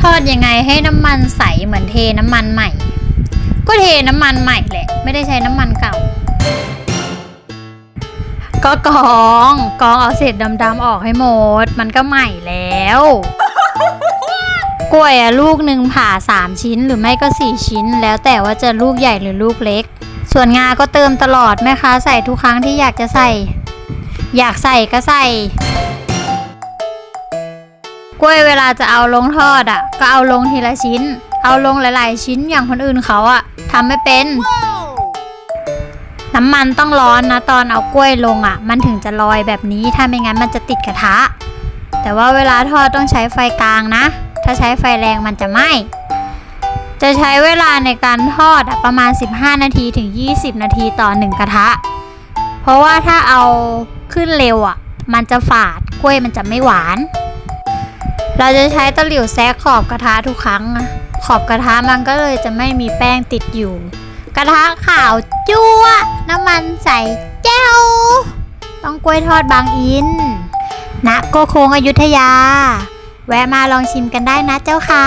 ทอดยังไงให้น้ำมันใสเหมือนเทน้ำมันใหม่ ก็เทน้ำมันใหม่แหละ ไม่ได้ใช้น้ำมันเก่า ก็กรองกรองเอาเศษดำๆออกให้หมด มันก็ใหม่แล้ว กล้วยอะลูกหนึ่งผ่า3ชิ้นหรือไม่ก็4ชิ้น แล้วแต่ว่าจะลูกใหญ่หรือลูกเล็ก ส่วนงาก็เติมตลอดแม่ค้าใส่ทุกครั้งที่อยากจะใส่ อยากใส่ก็ใส่ กล้วยเวลาจะเอาลงทอดอะ ก็เอาลงทีละชิ้น เอาลงหลาย ๆ ชิ้นอย่างคนอื่นเขาอะทำไม่เป็น น้ำมันต้องร้อนนะตอนเอากล้วยลงอะ มันถึงจะลอยแบบนี้ถ้าไม่งั้นมันจะติดกระทะ แต่ว่าเวลาทอดต้องใช้ไฟกลางนะ ถ้าใช้ไฟแรงมันจะไหม้จะใช้เวลาในการทอดอะประมาณ 15 นาทีถึง 20 นาทีต่อหนึ่งกระทะ เพราะว่าถ้าเอาขึ้นเร็วอะ มันจะฝาดกล้วยมันจะไม่หวาน เราจะใช้ตะหลิวแซะขอบกระทะทุกครั้งอะขอบกระทะมันก็เลยจะไม่มีแป้งติดอยู่ กระทะขาวจั่วน้ำมันใส่เจ้าต้องกล้วยทอดบางอินณโกโคงอยุธยา แวะมาลองชิมกันได้นะเจ้าค่ะ